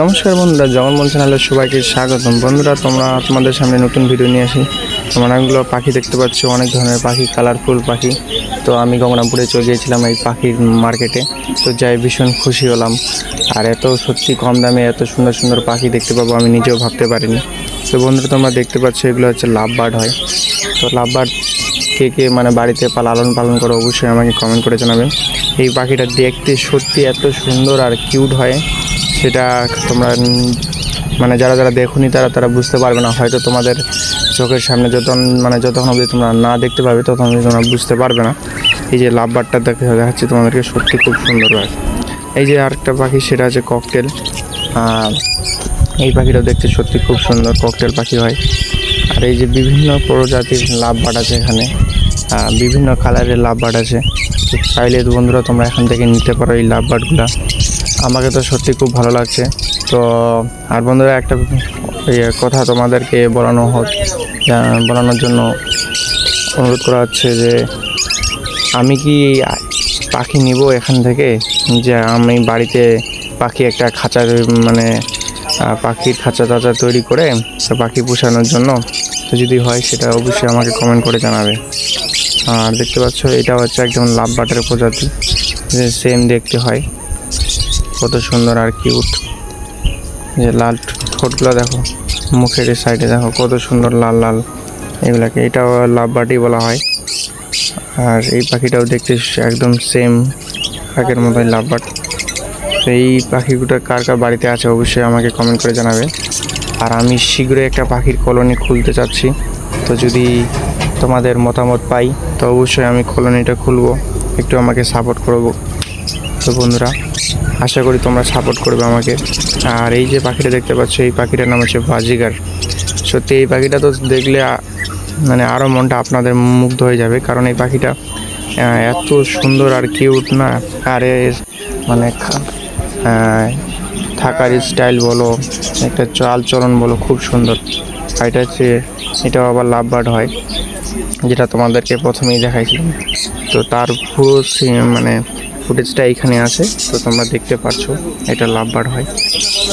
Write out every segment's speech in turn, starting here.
নমস্কার বন্ধুরা জগন্মোহন চ্যানেলে সবাইকে স্বাগতম। বন্ধুরা, তোমরা তোমাদের সামনে নতুন ভিডিও নিয়ে আসি। তোমরা অনেকগুলো পাখি দেখতে পাচ্ছ, অনেক ধরনের পাখি কালারফুল পাখি। তো আমি গঙ্গনাপুরে চলে গিয়েছিলাম এই পাখির মার্কেটে তো যাই, ভীষণ খুশি হলাম। আর এত সত্যি কম দামে এত সুন্দর সুন্দর পাখি দেখতে পাবো আমি নিজেও ভাবতে পারিনি। তো বন্ধুরা, তোমরা দেখতে পাচ্ছ, এগুলো হচ্ছে লাভ বার্ড হয়। তো লাভ বার্ড কে কে মানে বাড়িতে লালন পালন করে, অবশ্যই আমাকে কমেন্ট করে জানাবেন। এই পাখিটা দেখতে সত্যি এত সুন্দর আর কিউট হয়। সেটা তোমরা মানে যারা যারা দেখুনি তারা তারা বুঝতে পারবে না। হয়তো তোমাদের চোখের সামনে যত মানে যতক্ষণ অবধি তোমরা না দেখতে পাবে ততক্ষণ অবধি তোমরা বুঝতে পারবে না। এই যে লাভবারটা দেখে দেখাচ্ছি তোমাদেরকে, সত্যি খুব সুন্দর হয়। এই যে আরেকটা পাখি, সেটা আছে ককটেল এই পাখিটা দেখতে সত্যি খুব সুন্দর ককটেল পাখি হয়। আর এই যে বিভিন্ন প্রজাতির লাভ বাট আছে এখানে। বিভিন্ন কালারের লাভ বাট আছে। চাইলে বন্ধুরা তোমরা এখান থেকে নিতে পারো এই লাভ বাটগুলো আমাকে তো সত্যি খুব ভালো লাগছে। তো, আর বন্ধুরা, একটা ইয়ে কথা তোমাদেরকে বলানো হোক বলানোর জন্য অনুরোধ করা হচ্ছে যে, আমি কি পাখি নিব এখান থেকে? যে, আমি বাড়িতে পাখি একটা খাঁচা মানে পাখির খাঁচা টাচা তৈরি করে, তো পাখি পোষানোর জন্য। তো যদি হয়, সেটা অবশ্যই আমাকে কমেন্ট করে জানাবে। আর দেখতে পাচ্ছ এটা হচ্ছে একদম লাভ বাটের প্রজাতি। সেম দেখতে হয়। কত সুন্দর আর কিউট যে লাল ঠোঁটগুলো দেখো, মুখের সাইডে দেখো, কত সুন্দর লাল লাল এগুলাকে। এটাও লাভ বাটি বলা হয়। আর এই পাখিটাও দেখতে একদম সেম আগের মতোই লাভ বাট। তো এই পাখিগুলো কার কার বাড়িতে আছে অবশ্যই আমাকে কমেন্ট করে জানাবে। আর আমি শীঘ্রই একটা পাখির কলোনি খুলতে চাচ্ছি। তো যদি তোমাদের মতামত পাই, তো অবশ্যই আমি কলোনিটা খুলবো, একটু আমাকে সাপোর্ট করব। তো বন্ধুরা, আশা করি তোমরা সাপোর্ট করবে আমাকে। আর এই যে পাখিটা দেখতে পাচ্ছ, এই পাখিটার নাম হচ্ছে বাজিগার সত্যি, এই পাখিটা তো দেখলে মানে আরও মনটা আপনাদের মুগ্ধ হয়ে যাবে, কারণ এই পাখিটা এত সুন্দর আর কিউট না? আর এর মানে থাকার স্টাইল বলো, একটা চাল চলন বলো, খুব সুন্দর। আর এটা হচ্ছে, এটাও আবার লাভ বার্ড হয়, যেটা তোমাদেরকে প্রথমেই দেখাইছিলাম। তো তার পুরো মানে ফুটেজটা এইখানে আছে। তো তোমরা দেখতে পাচ্ছ এটা লাভবার হয়।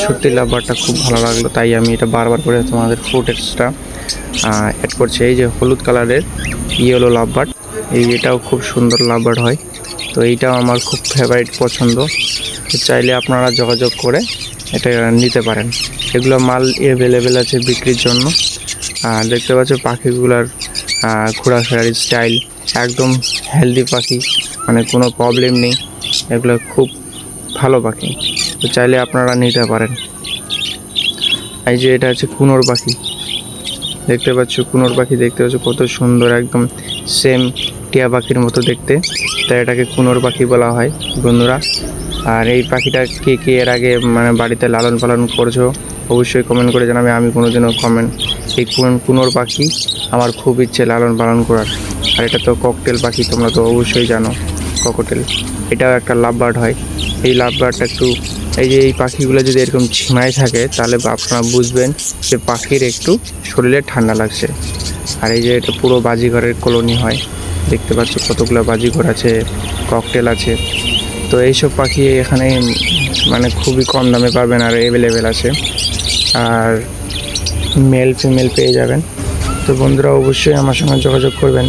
সত্যি লাভবারটা খুব ভালো লাগল, তাই আমি এটা বারবার করে তোমাদের ফুটেজটা অ্যাড করছি। এই যে হলুদ কালারের ইয়েলো লাভবার এই এটাও খুব সুন্দর লাভবার হয়। তো এইটাও আমার খুব ফেভারিট পছন্দ। চাইলে আপনারা যোগাযোগ করে এটা নিতে পারেন। এগুলো মাল অ্যাভেলেবেল আছে বিক্রির জন্য। আর দেখতে পাচ্ছ পাখিগুলার ঘোরাফেরার স্টাইল একদম হেলদি পাখি। মানে কোনো প্রবলেম নেই। এগুলো খুব ভালো পাখি। তো চাইলে আপনারা নিতে পারেন। এই যে এটা হচ্ছে কুনোর পাখি। দেখতে পাচ্ছ, কুনোর পাখি দেখতে পাচ্ছ, কত সুন্দর একদম সেম টিয়া পাখির মতো দেখতে। তাই এটাকে কুনোর পাখি বলা হয়, বন্ধুরা। আর এই পাখিটা কে কে এর আগে মানে বাড়িতে লালন পালন করছ, অবশ্যই কমেন্ট করে জানাবে। আমি কোনোদিনও কমেন্ট এই কোন কুনোর পাখি আমার খুব ইচ্ছে লালন পালন করার। আর এটা তো ককটেল পাখি, তোমরা তো অবশ্যই জানো। ককটেল। এটাও একটা লাভ বার্ড হয়। এই লাভ বার্ডটা একটু এই যে এই পাখিগুলো যদি এরকম ঝিমায় থাকে, তাহলে আপনারা বুঝবেন যে পাখির একটু শরীরে ঠান্ডা লাগছে। আর এই যে এটা পুরো বাজিঘরের কলোনি হয়। দেখতে পাচ্ছ কতগুলো বাজিঘর আছে, ককটেল আছে। তো এইসব পাখি এখানে মানে খুবই কম দামে পাবেন আর অ্যাভেলেবেল আছে। আর মেল ফিমেল পেয়ে যাবেন। তো বন্ধুরা অবশ্যই আমার সঙ্গে যোগাযোগ করবেন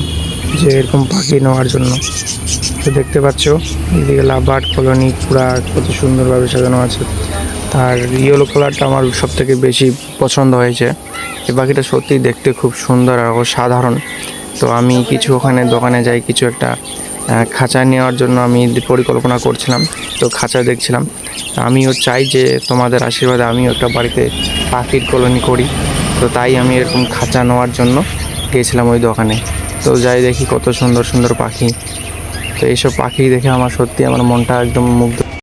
যে এরকম পাখি নেওয়ার জন্য। তো দেখতে পাচ্ছ এইদিকে লাভার্ড কলোনি পুরা কত সুন্দরভাবে সাজানো আছে। তার ইয়েলো কালারটা আমার সব থেকে বেশি পছন্দ হয়েছে। এই পাখিটা সত্যি দেখতে খুব সুন্দর আর সাধারণ তো আমি কিছু ওখানে দোকানে যাই, কিছু একটা খাঁচা নেওয়ার জন্য আমি পরিকল্পনা করছিলাম। তো খাঁচা দেখছিলাম। আমিও চাই যে তোমাদের আশীর্বাদে আমিও একটা বাড়িতে পাখির কলোনি করি। তো তাই আমি এরকম খাঁচা নেওয়ার জন্য গিয়েছিলাম ওই দোকানে। তো যাই দেখি কত সুন্দর সুন্দর পাখি। তো এইসব পাখি দেখে আমার সত্যি আমার মনটা একদম মুগ্ধ